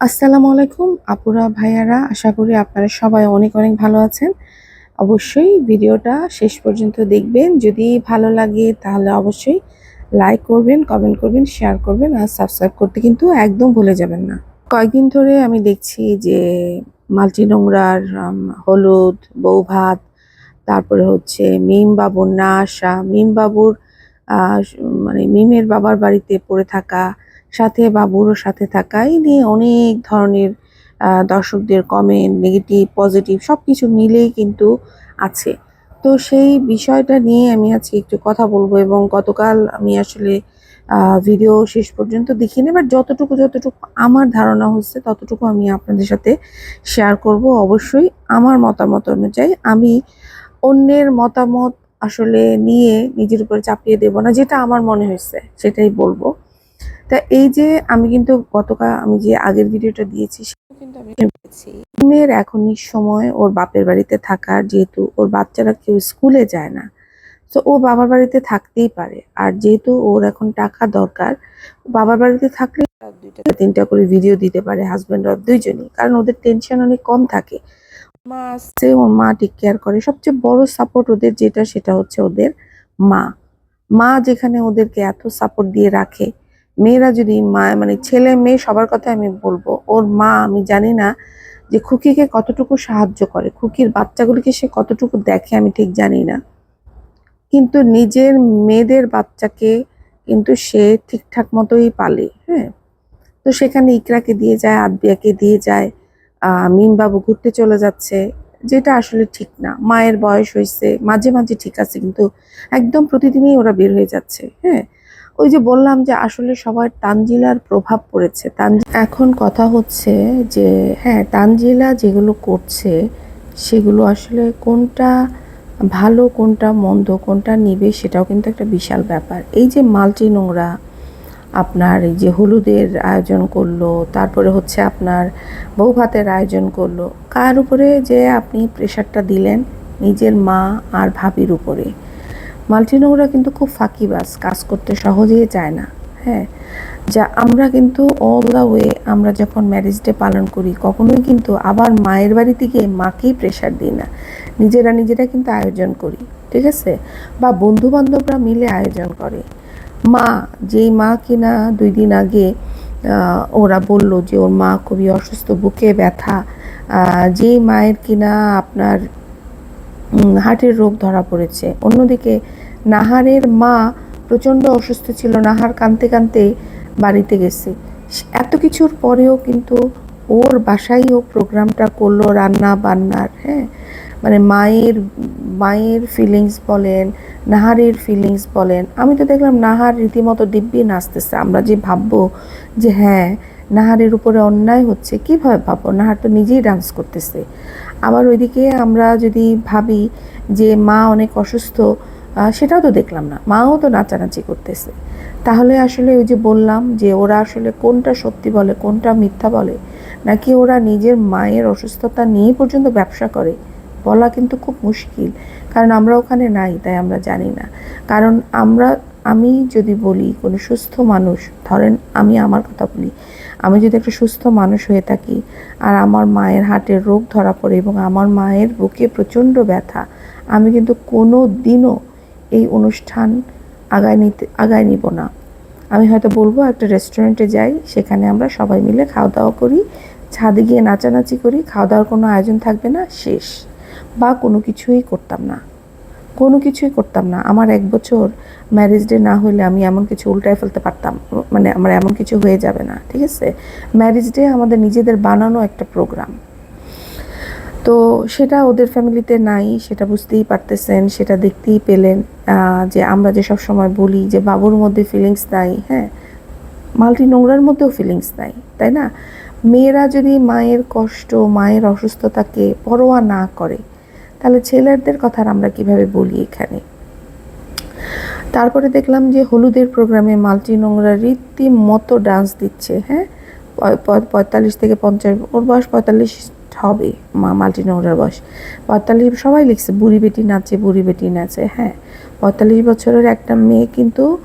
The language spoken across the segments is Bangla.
আসসালামু আলাইকুম, আপুরা, ভাইয়ারা, আশা করি আপনারা সবাই অনেক অনেক ভালো আছেন। অবশ্যই ভিডিওটা শেষ পর্যন্ত দেখবেন। যদি ভালো লাগে তাহলে অবশ্যই লাইক করবেন কমেন্ট করবেন শেয়ার করবেন আর সাবস্ক্রাইব করতে কিন্তু একদম ভুলে যাবেন না। কয়েকদিন ধরে আমি দেখছি যে মাল্টি নোংরার হলুদ বউ ভাত তারপরে হচ্ছে মিম বাবুর না আসা মিম বাবুর মানে মিমের বাবার বাড়িতে পড়ে থাকা সাথে বাবুরও সাথে থাকা, এই নিয়ে অনেক ধরনের দর্শকদের কমেন্ট নেগেটিভ পজিটিভ সব কিছু মিলেই কিন্তু আছে। তো সেই বিষয়টা নিয়ে আমি আজকে একটু কথা বলব এবং গতকাল আমি আসলে ভিডিও শেষ পর্যন্ত দেখিনি বাট যতটুকু যতটুকু আমার ধারণা হচ্ছে, ততটুকু আমি আপনাদের সাথে শেয়ার করব। অবশ্যই আমার মতামত অনুযায়ী আমি অন্যের মতামত আসলে নিয়ে নিজের উপর চাপিয়ে দেব না, যেটা আমার মনে হয়েছে, সেটাই বলব। তা এই যে আমি কিন্তু গতকাল আমি যে আগের ভিডিওটা দিয়েছি কিন্তু আমি মেয়ের এখনই সময় ওর বাপের বাড়িতে থাকার, যেহেতু ওর বাচ্চারা কেউ স্কুলে যায় না। তো ও বাবার বাড়িতে থাকতেই পারে। আর যেহেতু ওর এখন টাকা দরকার, বাবার বাড়িতে থাকলে দুইটা তিনটা করে ভিডিও দিতে পারে হাজব্যান্ড ওয়াইফ দুইজনই। কারণ ওদের টেনশন অনেক কম থাকে। মা আসছে ওর মা টেক কেয়ার করে। সবচেয়ে বড় সাপোর্ট ওদের যেটা, সেটা হচ্ছে ওদের মা। মা যেখানে ওদেরকে এত সাপোর্ট দিয়ে রাখে মেয়েরা যদি মা মানে ছেলে মেয়ে সবার কথা আমি বলব, ওর মা আমি জানি না যে খুকিকে কতটুকু সাহায্য করে, খুকির বাচ্চাগুলিকে সে কতটুকু দেখে আমি ঠিক জানি না। কিন্তু নিজের মেয়েদের বাচ্চাকে কিন্তু সে ঠিকঠাক মতোই পালে হ্যাঁ? তো সেখানে ইকরাকে দিয়ে যায়, আদবিয়াকে দিয়ে যায় মিমবাবু ঘুরতে চলে যাচ্ছে, যেটা আসলে ঠিক না। মায়ের বয়স হয়েছে মাঝে মাঝে ঠিক আছে, কিন্তু একদম প্রতিদিনই ওরা বের হয়ে যাচ্ছে হ্যাঁ? ওই যে বললাম যে আসলে সবার তানজিলার প্রভাব পড়েছে। তানজি এখন কথা হচ্ছে যে হ্যাঁ তানজিলা যেগুলো করছে, সেগুলো আসলে কোনটা ভালো, কোনটা মন্দ, কোনটা নিবে সেটাও কিন্তু একটা বিশাল ব্যাপার। এই যে মাল্টি নোংরা, আপনার এই যে হলুদের আয়োজন করল, তারপরে হচ্ছে আপনার বউ ভাতের আয়োজন করল, কার উপরে যে আপনি প্রেশারটা দিলেন? নিজের মা আর ভাবির উপরে। মাল্টিনোংরা কিন্তু খুব ফাঁকিবাজ কাজ করতে সহজেই চায় না হ্যাঁ। যা আমরা কিন্তু অল দ্য ওয়ে আমরা যখন ম্যারেজ ডে পালন করি, কখনোই কিন্তু আবার মায়ের বাড়িতে গিয়ে মাকেই প্রেশার দিই না। নিজেরা নিজেরা কিন্তু আয়োজন করি, ঠিক আছে? বা বন্ধু বান্ধবরা মিলে আয়োজন করে। মা, যেই মা কিনা দুই দিন আগে ওরা বলল যে ওর মা খুবই অসুস্থ, বুকে ব্যথা যেই মায়ের কিনা আপনার হার্টের রোগ ধরা পড়েছে। অন্যদিকে নাহারের মা প্রচণ্ড অসুস্থ ছিল, নাহার কানতে কানতে বাড়িতে গেছে। এত কিছুর পরেও কিন্তু ওর বাসায় ও প্রোগ্রামটা করল রান্না বান্নার হ্যাঁ? মানে মায়ের মায়ের ফিলিংস বলেন, নাহারের ফিলিংস বলেন। আমি তো দেখলাম নাহার রীতিমতো দিব্যি নাচতেছে। আমরা যে ভাববো যে হ্যাঁ নাহারের উপরে অন্যায় হচ্ছে, কীভাবে ভাববো? নাহার তো নিজেই ডান্স করতেছে। আবার ওইদিকে আমরা যদি ভাবি যে মা অনেক অসুস্থ সেটাও তো দেখলাম না। মাও তো নাচানাচি করতেছে। তাহলে আসলে ওই যে বললাম যে ওরা আসলে কোনটা সত্যি বলে, কোনটা মিথ্যা বলে, নাকি ওরা নিজের মায়ের অসুস্থতা নিয়ে পর্যন্ত ব্যবসা করে, বলা কিন্তু খুব মুশকিল। কারণ আমরা ওখানে নাই, তাই আমরা জানি না। কারণ আমরা আমি যদি বলি কোনো সুস্থ মানুষ, ধরেন আমি আমার কথা বলি, আমি যদি একটা সুস্থ মানুষ হয়ে থাকি আর আমার মায়ের হার্টের রোগ ধরা পড়ে এবং আমার মায়ের বুকে প্রচণ্ড ব্যথা, আমি কিন্তু কোনো দিনও এই অনুষ্ঠান আগায় নিতে, আগায় নিব না। আমি হয়তো বলব একটা রেস্টুরেন্টে যাই, সেখানে আমরা সবাই মিলে খাওয়া দাওয়া করি, ছাদে গিয়ে নাচানাচি করি খাওয়া দাওয়ার কোনো আয়োজন থাকবে না, শেষ। বা কোনো কিছুই করতাম না। কোনো কিছুই করতাম না। আমার এক বছর ম্যারেজ ডে না হলে আমি এমন কিছু উল্টায় ফেলতে পারতাম মানে আমার এমন কিছু হয়ে যাবে না, ঠিক আছে? ম্যারেজ ডে আমাদের নিজেদের বানানো একটা প্রোগ্রাম তো সেটা ওদের ফ্যামিলিতে নাই, সেটা বুঝতেই পারতেছেন, সেটা দেখতেই পেলেন যে আমরা যে সব সময় বলি যে বাবুর মধ্যে ফিলিংস নাই হ্যাঁ? মাল্টি নোংরার মধ্যেও ফিলিংস নাই, তাই না? মেয়েরা যদি মায়ের কষ্ট, মায়ের অসুস্থতাকে পরোয়া না করে তাহলে ছেলেদের কথা আমরা কীভাবে বলি এখানে? তারপরে দেখলাম যে হলুদের প্রোগ্রামে মাল্টি নোংরা রীতিমতো ডান্স দিচ্ছে হ্যাঁ? পঁয়- পঁয়- পঁয়তাল্লিশ থেকে পঞ্চাশ, ওর বয়স পঁয়তাল্লিশ হবে, মা, মাল্টি নোংরার বয়স। পঁয়তাল্লিশ, সবাই লিখছে, বুড়ি বেটি নাচে, বুড়ি বেটি নাচে হ্যাঁ? পঁয়তাল্লিশ বছরের একটা মেয়ে কিন্তু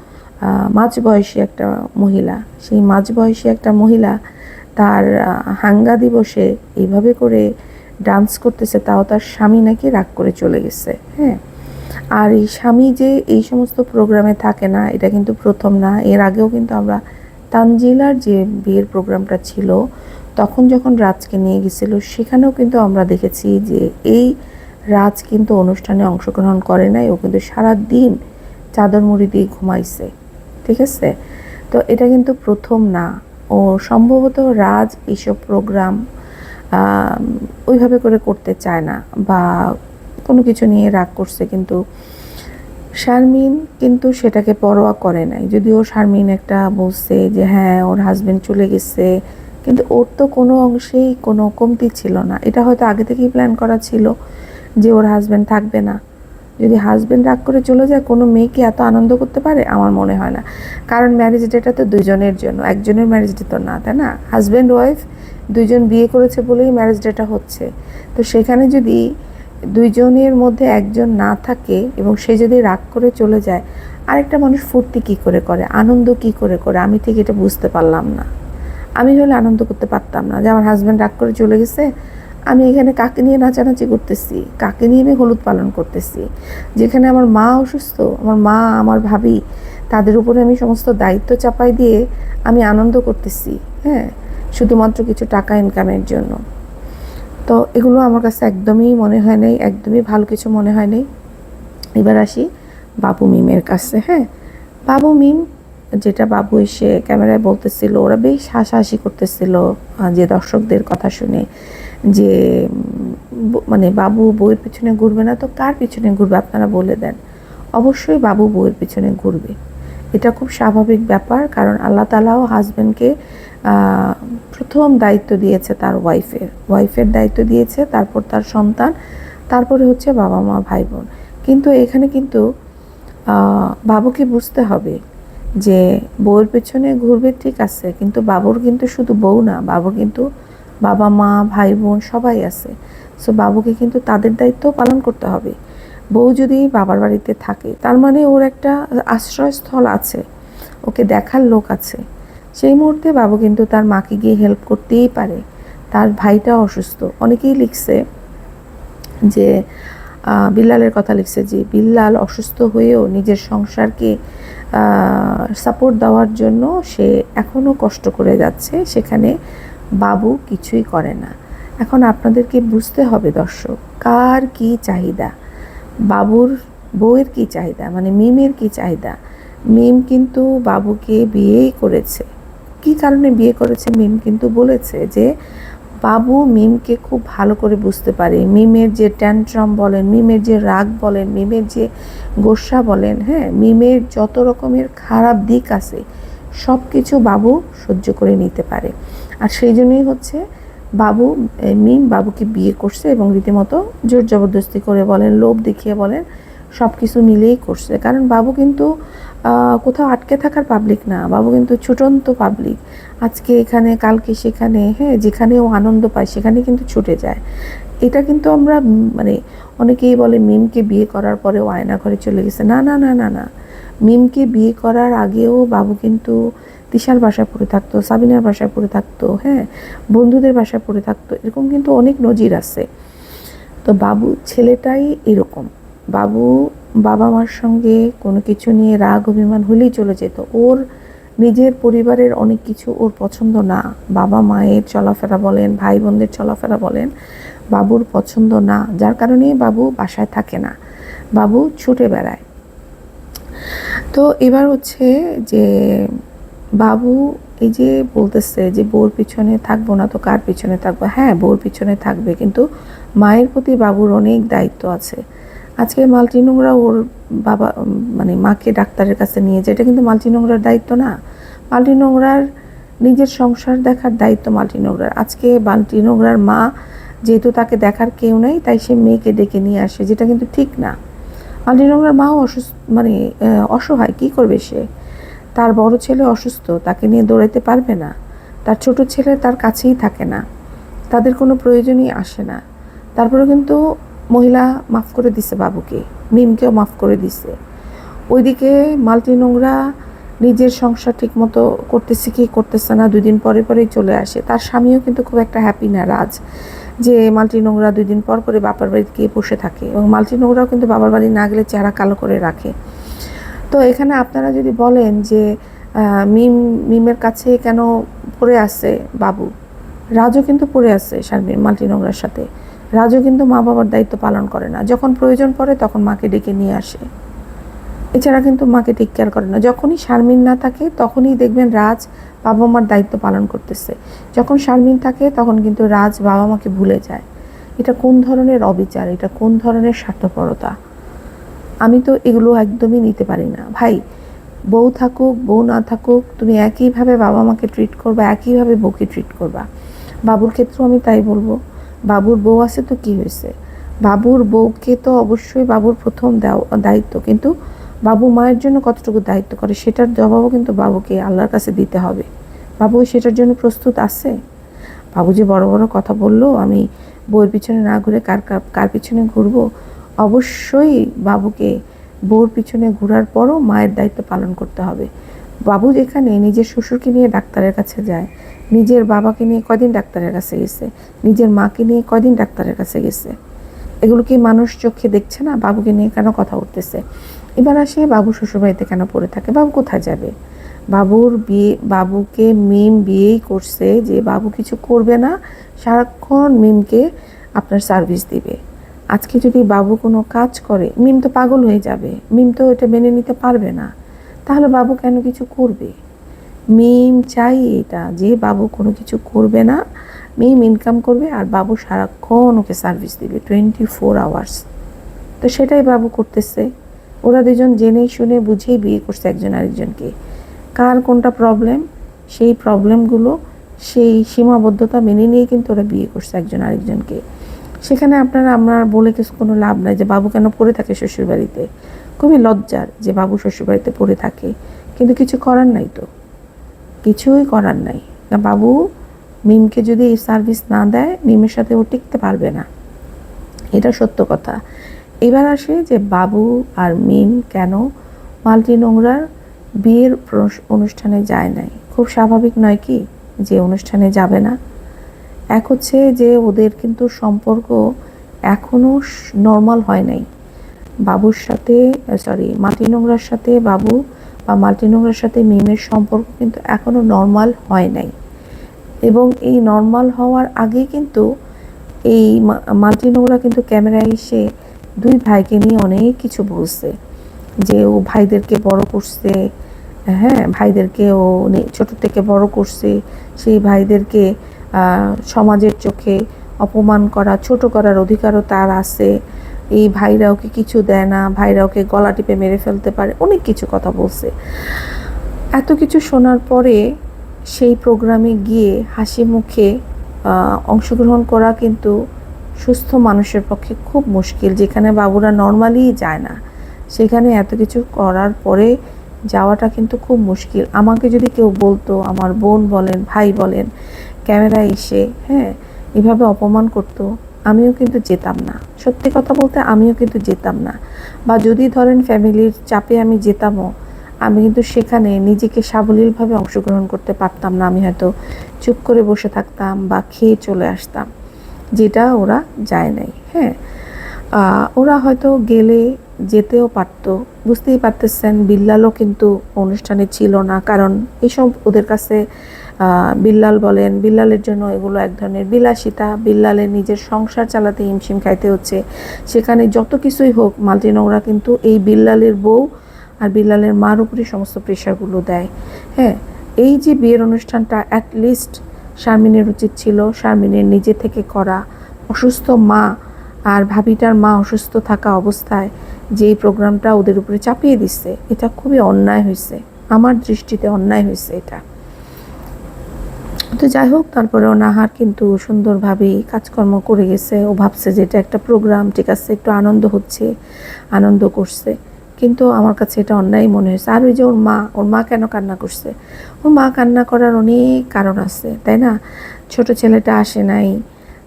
মাঝ বয়সী একটা মহিলা। সেই মাঝ বয়সী একটা মহিলা তার হাঙ্গা দিবসে এইভাবে করে ডান্স করতেছে, তাও তার স্বামী নাকি রাগ করে চলে গেছে হ্যাঁ? আর এই স্বামী যে এই সমস্ত প্রোগ্রামে থাকে না, এটা কিন্তু প্রথম না, এর আগেও কিন্তু আমরা তানজিলার যে বিয়ের প্রোগ্রামটা ছিল, তখন যখন রাজকে নিয়ে গেছিল, সেখানেও কিন্তু আমরা দেখেছি যে এই রাজ কিন্তু অনুষ্ঠানে অংশগ্রহণ করে নাই, ও কিন্তু সারা দিন চাদর মুড়ি দিয়ে ঘুমাইছে, ঠিক আছে? তো এটা কিন্তু প্রথম না। ও সম্ভবত রাজ এইসব প্রোগ্রাম ওইভাবে করে করতে চায় না বা কোনো কিছু নিয়ে রাগ করছে, কিন্তু শারমিন কিন্তু সেটাকে পরোয়া করে নাই। যদিও শারমিন একটা বলছে যে হ্যাঁ ওর হাজবেন্ড চলে গেছে। কিন্তু ওর তো কোনো অংশেই কোনো কমতি ছিল না। এটা হয়তো আগে থেকেই প্ল্যান করা ছিল যে ওর হাজবেন্ড থাকবে না। যদি হাজবেন্ড রাগ করে চলে যায়, কোনো মেয়েকে এত আনন্দ করতে পারে? আমার মনে হয় না। কারণ ম্যারেজ ডেটা তো দুজনের জন্য। একজনের ম্যারেজ ডে তো না, তাই না? হাজব্যান্ড ওয়াইফ দুজন বিয়ে করেছে বলেই ম্যারেজ ডেটা হচ্ছে। তো সেখানে যদি দুইজনের মধ্যে একজন না থাকে এবং সে যদি রাগ করে চলে যায়, আরেকটা মানুষ ফুর্তি কী করে করে? আনন্দ কী করে করে? আমি ঠিক এটা বুঝতে পারলাম না। আমি হলে আনন্দ করতে পারতাম না। যে আমার হাজব্যান্ড রাগ করে চলে গেছে, আমি এখানে কাকে নিয়ে নাচানাচি করতেছি? কাকে নিয়ে আমি হলুদ পালন করতেছি? যেখানে আমার মা অসুস্থ, আমার মা, আমার ভাবি, তাদের উপরে আমি সমস্ত দায়িত্ব চাপাই দিয়ে আমি আনন্দ করতেছি। হ্যাঁ? শুধুমাত্র কিছু টাকা ইনকামের জন্য। তো এগুলো আমার কাছে একদমই মনে হয় নাই, একদমই ভালো কিছু মনে হয় নাই। এবার আসি বাবু মিমের কাছে হ্যাঁ? বাবু মিম, যেটা বাবু এসে ক্যামেরায় বলতেছিল, ওরা বেশ হাসাহাসি করতেছিল যে দর্শকদের কথা শুনে, যে মানে বাবু বইয়ের পিছনে ঘুরবে না, তো কার পিছনে ঘুরবে আপনারা বলে দেন। অবশ্যই বাবু বইয়ের পিছনে ঘুরবে। এটা খুব স্বাভাবিক ব্যাপার, কারণ আল্লাহ তালাও হাজব্যান্ডকে প্রথম দায়িত্ব দিয়েছে তার ওয়াইফের ওয়াইফের দায়িত্ব দিয়েছে, তারপর তার সন্তান, তারপরে হচ্ছে বাবা মা ভাই বোন কিন্তু এখানে কিন্তু বাবুকে বুঝতে হবে যে বউয়ের পেছনে ঘুরবে ঠিক আছে, কিন্তু বাবুর কিন্তু শুধু বউ না বাবুর কিন্তু বাবা মা ভাই বোন সবাই আছে। সো বাবুকে কিন্তু তাদের দায়িত্বও পালন করতে হবে। বউ যদি বাবার বাড়িতে থাকে, তার মানে ওর একটা আশ্রয়স্থল আছে, ওকে দেখার লোক আছে। সেই মুহূর্তে বাবু কিন্তু তার মাকে গিয়ে হেল্প করতেই পারে। তার ভাইটা অসুস্থ। অনেকেই লিখছে যে বিল্লালের কথা লিখছে যে, বিল্লাল অসুস্থ হয়েও নিজের সংসারকে সাপোর্ট দেওয়ার জন্য সে এখনও কষ্ট করে যাচ্ছে। সেখানে বাবু কিছুই করে না। এখন আপনাদেরকে বুঝতে হবে দর্শক, কার কি চাহিদা? বাবুর বউয়ের কি চাহিদা? মানে মিমের কি চাহিদা? মিম কিন্তু বাবুকে বিয়েই করেছে। কি কারণে বিয়ে করেছে মিম? কিন্তু বলেছে যে, বাবু মিমকে খুব ভালো করে বুঝতে পারে। মিমের যে ট্যান্ট্রাম বলেন, মিমের যে রাগ বলেন, মিমের যে গোসা বলেন হ্যাঁ মিমের যত রকমের খারাপ দিক আছে সব কিছু বাবু সহ্য করে নিতে পারে। আর সেই জন্যই হচ্ছে, বাবু মিম বাবুকে বিয়ে করছে এবং রীতিমতো জোর জবরদস্তি করে বলেন, লোভ দেখিয়ে বলেন সব কিছু মিলেই করছে। কারণ বাবু কিন্তু কোথাও আটকে থাকার পাবলিক না। বাবু কিন্তু ছুটন্ত পাবলিক আজকে এখানে, কালকে সেখানে হ্যাঁ যেখানে ও আনন্দ পায় সেখানে কিন্তু ছুটে যায়। এটা কিন্তু আমরা মানে অনেকেই বলে মিমকে বিয়ে করার পরেও আয়না ঘরে চলে গেছে। না না না না না। মিমকে বিয়ে করার আগেও বাবু কিন্তু তিশার বাসায় পড়ে থাকতো, সাবিনার বাসায় পড়ে থাকতো হ্যাঁ বন্ধুদের বাসায় পড়ে থাকতো। এরকম কিন্তু অনেক নজির আছে। তো বাবু, ছেলেটাই এরকম। বাবু বাবা মার সঙ্গে কোনো কিছু নিয়ে রাগ, অভিমান হলেই চলে যেত। ওর নিজের পরিবারের অনেক কিছু ওর পছন্দ না। বাবা মায়ের চলাফেরা বলেন ভাই বোনদের চলাফেরা বলেন, বাবুর পছন্দ না। যার কারণে বাবু বাসায় থাকে না। বাবু ছুটে বেড়ায়। তো এবার হচ্ছে যে বাবু এই যে বলতেছে যে বউর পিছনে থাকব না তো কার পিছনে থাকব? হ্যাঁ বউর পিছনে থাকবে। কিন্তু মায়ের প্রতি বাবুর অনেক দায়িত্ব আছে। আজকে মালটি নোংরা ওর বাবা মানে মাকে ডাক্তারের কাছে নিয়ে যায়। এটা কিন্তু মালটি নোংরার দায়িত্ব না। মাল্টি নোংরার নিজের সংসার দেখার দায়িত্ব মালটি নোংরার। আজকে মাল্টি নোংরার মা যেহেতু তাকে দেখার কেউ নেই, তাই সে মেয়েকে ডেকে নিয়ে আসে, যেটা কিন্তু ঠিক না। মাল্টি নোংরার মাও অসুস্থ মানে অসহায়, কী করবে সে? তার বড় ছেলে অসুস্থ, তাকে নিয়ে দৌড়াতে পারবে না। তার ছোট ছেলে তার কাছেই থাকে না। তাদের কোনো প্রয়োজনই আসে না। তারপরে কিন্তু মহিলা মাফ করে দিছে বাবুকে, মিমকেও মাফ করে দিছে। ওইদিকে মাল্টি নোংরা নিজের সংসার ঠিক মতো করতেছে কি করতেছে না দুদিন পরে পরেই চলে আসে। তার স্বামীও কিন্তু খুব একটা হ্যাপি না, রাজ। যে মাল্টি নোংরা দুই দিন পর করে বাবার বাড়িতে গিয়ে বসে থাকে এবং মাল্টি নোংরাও কিন্তু বাবার বাড়ি না গেলে চেহারা কালো করে রাখে। তো এখানে আপনারা যদি বলেন যে মিম, মিমের কাছে কেন পড়ে আছে বাবু? রাজও কিন্তু পড়ে আছে শারমিন মাল্টি নোংরার সাথে। রাজও কিন্তু মা বাবার দায়িত্ব পালন করে না। যখন প্রয়োজন পড়ে তখন মাকে ডেকে নিয়ে আসে। এছাড়া কিন্তু মাকে টেক কেয়ার করে না। যখনই শারমিন না থাকে তখনই দেখবেন রাজ বাবা মার দায়িত্ব পালন করতেছে। যখন শারমিন থাকে তখন কিন্তু রাজ বাবা মাকে ভুলে যায়। এটা কোন ধরনের অবিচার? এটা কোন ধরনের স্বার্থপরতা? আমি তো এগুলো একদমই নিতে পারি না। ভাই, বউ থাকুক, বউ না থাকুক, তুমি একইভাবে বাবা মাকে ট্রিট করবা, একইভাবে বউকে ট্রিট করবা। বাবুর ক্ষেত্রেও আমি তাই বলব। বাবুর বউ আছে তো কি হয়েছে? বাবুর বউকে তো অবশ্যই বাবুর প্রথম দায়িত্ব। কিন্তু বাবু মায়ের জন্য কতটুকু দায়িত্ব করে সেটার জবাবও কিন্তু বাবুকে আল্লাহর কাছে দিতে হবে। বাবু সেটার জন্য প্রস্তুত আছে? বাবু যে বড় বড় কথা বলল, আমি বউয়ের পিছনে না ঘুরে কার- কার পিছনে ঘুরবো? অবশ্যই বাবুকে বউর পিছনে ঘোরার পরও মায়ের দায়িত্ব পালন করতে হবে। বাবু যেখানে নিজের শ্বশুরকে নিয়ে ডাক্তারের কাছে যায়, নিজের বাবাকে নিয়ে কদিন ডাক্তারের কাছে গেছে, নিজের মাকে নিয়ে কদিন ডাক্তারের কাছে গেছে। এগুলো কি মানুষ চোখে দেখছে না? বাবুকে নিয়ে কেন কথা উঠতেছে? এবার আসে বাবু শ্বশুরবাড়িতে কেন পড়ে থাকে? বাবু কোথায় যাবে? বাবুর বিয়ে, বাবুকে মিম বিয়েই করছে যে বাবু কিছু করবে না, সারাক্ষণ মিমকে আপনার সার্ভিস দিবে। আজকে যদি বাবু কোনো কাজ করে, মিম তো পাগল হয়ে যাবে। মিম তো এটা মেনে নিতে পারবে না। তাহলে বাবু কেন কিছু করবে? মিম চাই এটা, যে বাবু কোনো কিছু করবে না, মিম ইনকাম করবে আর বাবু সারাক্ষণ ওকে সার্ভিস দিবে টোয়েন্টি ফোর আওয়ার্স তো সেটাই বাবু করতেছে। ওরা দুজন জেনে শুনে বুঝেই বিয়ে করছে একজন আরেকজনকে। কার কোনটা প্রবলেম সেই প্রবলেমগুলো সেই সীমাবদ্ধতা মেনে নিয়ে কিন্তু ওরা বিয়ে করছে একজন আরেকজনকে। সেখানে আপনারা আপনার বলে কিছু কোনো লাভ নাই যে বাবু কেন পড়ে থাকে শ্বশুরবাড়িতে। খুবই লজ্জার যে বাবু শ্বশুরবাড়িতে পড়ে থাকে। কিন্তু কিছু করার নাই তো। কিছুই করার নাই। না, বাবু মিমকে যদি এই সার্ভিস না দেয়, মিমের সাথে ও টিকতে পারবে না। এটা সত্য কথা। এবার আসে যে বাবু আর মিম কেন মাল্টি নোংরার বিয়ের অনুষ্ঠানে যায় নাই। খুব স্বাভাবিক নয় কি যে অনুষ্ঠানে যাবে না? এক হচ্ছে যে ওদের কিন্তু সম্পর্ক এখনও নর্মাল হয় নাই। বাবুর সাথে সরি মাল্টি নোংরার সাথে বাবু বা মাল্টি নোংরার সাথে মিমের সম্পর্ক কিন্তু এখনও নর্মাল হয় নাই। এবং এই নর্মাল হওয়ার আগে কিন্তু এই মাল্টি নোংরা কিন্তু ক্যামেরায় এসে দুই ভাইকে নিয়ে অনেক কিছু বলছে। যে ও ভাইদেরকে বড় করছে হ্যাঁ ভাইদেরকে ও ছোট থেকে বড় করছে, সেই ভাইদেরকে সমাজের চোখে অপমান করা, ছোট করার অধিকারও তার আছে। এই ভাইরা ওকে কিছু দেয় না, ভাইরা ওকে গলা টিপে মেরে ফেলতে পারে, অনেক কিছু কথা বলছে। এত কিছু শোনার পরে সেই প্রোগ্রামে গিয়ে হাসি মুখে অংশগ্রহণ করা কিন্তু সুস্থ মানুষের পক্ষে খুব মুশকিল, যেখানে বাবুরা নর্মালি যায় না। সেখানে এত কিছু করার পরে যাওয়াটা কিন্তু খুব মুশকিল। আমাকে যদি কেউ বলতো, আমার বোন বলেন, ভাই বলেন, ক্যামেরায় এসে হ্যাঁ এভাবে অপমান করতো আমিও কিন্তু যেতাম না। সত্যি কথা বলতে আমিও কিন্তু যেতাম না। বা যদি ধরেন ফ্যামিলির চাপে আমি যেতামও, আমি কিন্তু সেখানে নিজেকে সাবলীলভাবে অংশগ্রহণ করতে পারতাম না। আমি হয়তো চুপ করে বসে থাকতাম বা খেয়ে চলে আসতাম, যেটা ওরা যায় নাই। হ্যাঁ ওরা হয়তো গেলে যেতেও পারতো। বুঝতেই পারতেছেন, বিল্লালও কিন্তু অনুষ্ঠানে ছিল না। কারণ এসব ওদের কাছে বিল্লাল বলেন, বিল্লালের জন্য এগুলো এক ধরনের বিলাসিতা। বিল্লালের নিজের সংসার চালাতে হিমশিম খাইতে হচ্ছে। সেখানে যত কিছুই হোক, মাল্টি নোংরা কিন্তু এই বিল্লালের বউ আর বিল্লালের মার উপরে সমস্ত প্রেশারগুলো দেয়। হ্যাঁ এই যে বিয়ের অনুষ্ঠানটা অ্যাটলিস্ট শারমিনের উচিত ছিল, শারমিনের নিজে থেকে করা। অসুস্থ মা আর ভাবিটার মা অসুস্থ থাকা অবস্থায় যে প্রোগ্রামটা ওদের উপরে চাপিয়ে দিচ্ছে, এটা খুবই অন্যায় হয়েছে আমার দৃষ্টিতে অন্যায় হয়েছে এটা। তো যাই হোক তারপরেও নাহার কিন্তু সুন্দরভাবেই কাজকর্ম করে গেছে। ও ভাবছে যে এটা একটা প্রোগ্রাম ঠিক আছে, একটু আনন্দ হচ্ছে, আনন্দ করছে। কিন্তু আমার কাছে এটা অন্যায় মনে হয়েছে। আর ওই যে ওর মা ওর মা কেন কান্না করছে? ওর মা কান্না করার অনেক কারণ আছে, তাই না? ছোট ছেলেটা আসে নাই,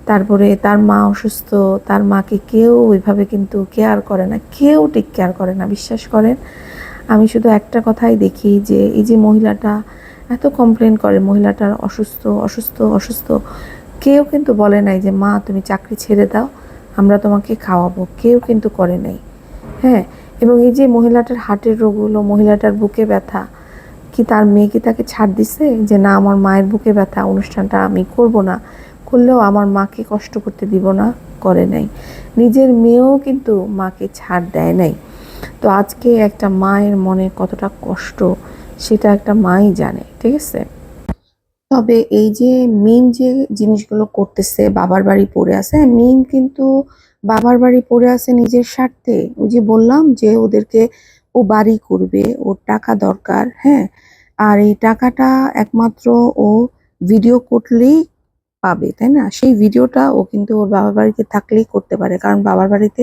তারপরে তার মা অসুস্থ, তার মাকে কেউ ওইভাবে কিন্তু কেয়ার করে না, কেউ টেক কেয়ার করে না, বিশ্বাস করেন? আমি শুধু একটা কথাই দেখি যে এই যে মহিলাটা এত কমপ্লেন করে মহিলাটার অসুস্থ অসুস্থ অসুস্থ। কেউ কিন্তু বলে নাই যে, মা, তুমি চাকরি ছেড়ে দাও, আমরা তোমাকে খাওয়াবো। কেউ কিন্তু করে নাই। হ্যাঁ এবং এই যে মহিলাটার হার্টের রোগ হলো মহিলাটার বুকে ব্যথা, কি তার মেয়ে কি তাকে ছাড় দিছে? যে, না, আমার মায়ের বুকে ব্যথা, অনুষ্ঠানটা আমি করব না। করলেও আমার মাকে কষ্ট করতে দিব না, করে নাই। নিজের মেয়েও কিন্তু মাকে ছাড় দেয় নাই। তো আজকে একটা মায়ের মনে কতটা কষ্ট সেটা একটা মাই জানে ঠিক আছে? তবে এই যে মিম যে জিনিসগুলো করতেছে বাবার বাড়ি পড়ে আছে হ্যাঁ, মিম কিন্তু বাবার বাড়ি পড়ে আছে নিজের স্বার্থে। ওই যে বললাম যে ওদেরকে ও বাড়ি করবে ওর টাকা দরকার হ্যাঁ? আর এই টাকাটা একমাত্র ও ভিডিও করলেই পাবে তাই না? সেই ভিডিওটা ও কিন্তু ওর বাবার বাড়িতে থাকলেই করতে পারে কারণ বাবার বাড়িতে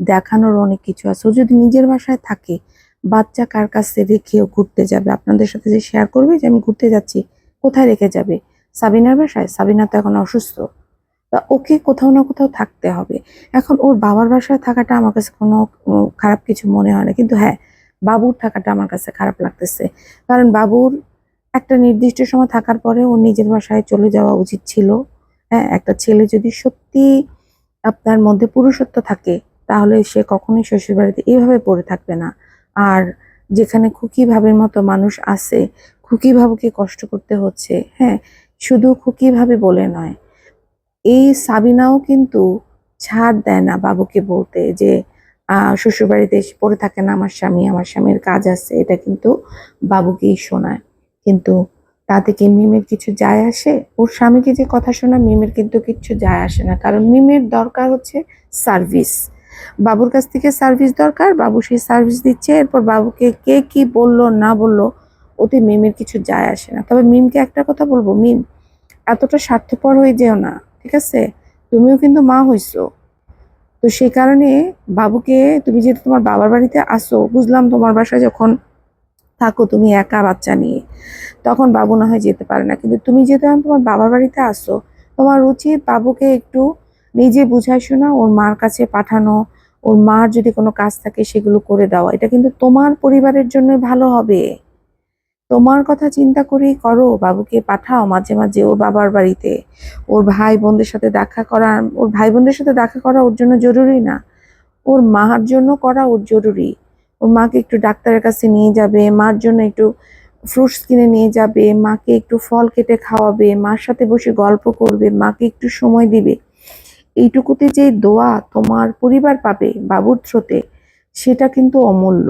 দেখানোর অনেক কিছু আছে। ও যদি নিজের বাসায় থাকে বাচ্চা কার কাছে রেখে ও ঘুরতে যাবে? আপনাদের সাথে যে শেয়ার করবে যে আমি ঘুরতে যাচ্ছি, কোথায় রেখে যাবে? সাবিনার বাসায়? সাবিনা তো এখন অসুস্থ। তা ওকে কোথাও না কোথাও থাকতে হবে। এখন ওর বাবার বাসায় থাকাটা আমার কাছে কোনো খারাপ কিছু মনে হয় না। কিন্তু হ্যাঁ বাবুর থাকাটা আমার কাছে খারাপ লাগতেছে। কারণ বাবুর একটা নির্দিষ্ট সময় থাকার পরে ওর নিজের বাসায় চলে যাওয়া উচিত ছিল। হ্যাঁ একটা ছেলে যদি সত্যি আপনার মধ্যে পুরুষত্ব থাকে, তাহলে সে কখনোই শ্বশুর বাড়িতে এইভাবে পড়ে থাকবে না। আর যেখানে খুকি ভাবের মতো মানুষ আছে, খুকি ভাবুকে কষ্ট করতে হচ্ছে হ্যাঁ শুধু খুকি ভাবে বলে নয়। এই সাবিনাও কিন্তু ছাড় দেয় না বাবুকে বলতে যে শ্বশুরবাড়িতে এসে পড়ে থাকে না আমার স্বামী, আমার স্বামীর কাজ আছে। এটা কিন্তু বাবুকেই শোনায়। কিন্তু তাতে কি মিমের কিছু যায় আসে? ওর স্বামীকে যে কথা শোনা মিমের কিন্তু কিচ্ছু যায় আসে না। কারণ মিমের দরকার হচ্ছে সার্ভিস। বাবুর কাছ থেকে সার্ভিস দরকার, বাবু সেই সার্ভিস দিচ্ছে, এরপর বাবুকে কে কি বলল, না বলল, ওতে মিমের কিছু যায় আসে না। তবে মিমকে একটা কথা বলব, মিম, এতটা স্বার্থপর হয়ে যেও না, ঠিক আছে? তুমিও কিন্তু মা হইছো। তো সেই কারণে বাবুকে, তুমি যেহেতু তোমার বাবার বাড়িতে আসো, বুঝলাম তোমার বাসায় যখন থাকো তুমি একা বাচ্চা নিয়ে, তখন বাবু না হয় যেতে পারে না। কিন্তু তুমি যেহেতু তোমার বাবার বাড়িতে আসো, তোমার উচিত বাবুকে একটু নিজে বুঝাই শোনা, ওর মার কাছে পাঠানো, ওর মার যদি কোনো কাজ থাকে সেগুলো করে দেওয়া। এটা কিন্তু তোমার পরিবারের জন্য ভালো হবে। তোমার কথা চিন্তা করেই করো, বাবুকে পাঠাও মাঝে মাঝে ওর বাবার বাড়িতে। ওর ভাই বোনদের সাথে দেখা করা, ওর ভাই বোনদের সাথে দেখা করা ওর জন্য জরুরি না। ওর মার জন্য করা ওর জরুরি। ওর মাকে একটু ডাক্তারের কাছে নিয়ে যাবে, মার জন্য একটু ফ্রুটস কিনে নিয়ে যাবে, মাকে একটু ফল কেটে খাওয়াবে, মার সাথে বসে গল্প করবে, মাকে একটু সময় দিবে। এইটুকুতে যে দোয়া তোমার পরিবার পাবে বাবুর থ্রোতে সেটা কিন্তু অমূল্য।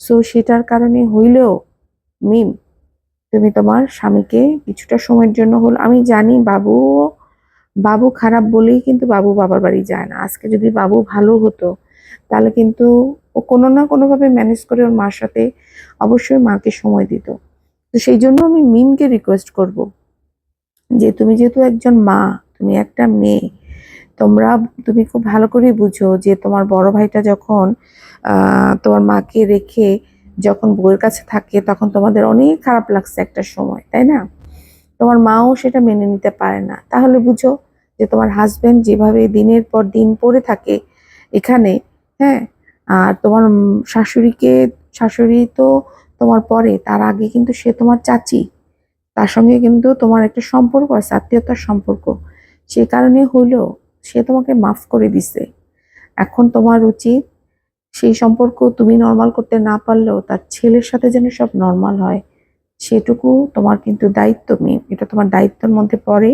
সো সেটার কারণে হইলেও মিম তুমি তোমার স্বামীকে কিছুটা সময়ের জন্য হল, আমি জানি বাবু বাবু খারাপ বলেই কিন্তু বাবু বাবার বাড়ি যায় না। আজকে যদি বাবু ভালো হতো, তাহলে কিন্তু ও কোনো না কোনোভাবে ম্যানেজ করে ওর মার সাথে অবশ্যই মাকে সময় দিত। তো সেই জন্য আমি মিমকে রিকোয়েস্ট করব যে, তুমি যেহেতু একজন মা, তুমি একটা মেয়ে তোমরা তুমি খুব ভালো করেই বুঝো যে তোমার বড় ভাইটা যখন তোমার মাকে রেখে যখন বউয়ের কাছে থাকে, তখন তোমাদের অনেক খারাপ লাগছে একটা সময়, তাই না? তোমার মাও সেটা মেনে নিতে পারে না। তাহলে বুঝো যে তোমার হাজব্যান্ড যেভাবে দিনের পর দিন পড়ে থাকে এখানে হ্যাঁ? আর তোমার শাশুড়িকে, শাশুড়ি তো তোমার পরে, তার আগে কিন্তু সে তোমার চাচি। তার সঙ্গে কিন্তু তোমার একটা সম্পর্ক আছে, আত্মীয়তার সম্পর্ক। সে কারণে হলেও সে তোমাকে মাফ করে দিছে। এখন তোমার উচিত সেই সম্পর্ক তুমি নর্মাল করতে না পারলেও তার ছেলের সাথে যেন সব নর্মাল হয়, সেটুকু তোমার কিন্তু দায়িত্ব মেয়ে। এটা তোমার দায়িত্বের মধ্যে পড়ে,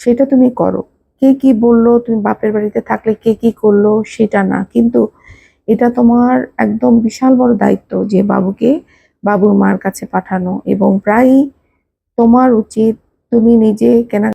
সেটা তুমি করো। কে কি বলল, তুমি বাপের বাড়িতে থাকলে কে কি করল, সেটা না। কিন্তু এটা তোমার একদম বিশাল বড় দায়িত্ব যে বাবুকে বাবুর মার কাছে পাঠানো এবং প্রায়ই তোমার উচিত তুমি নিজে কেনা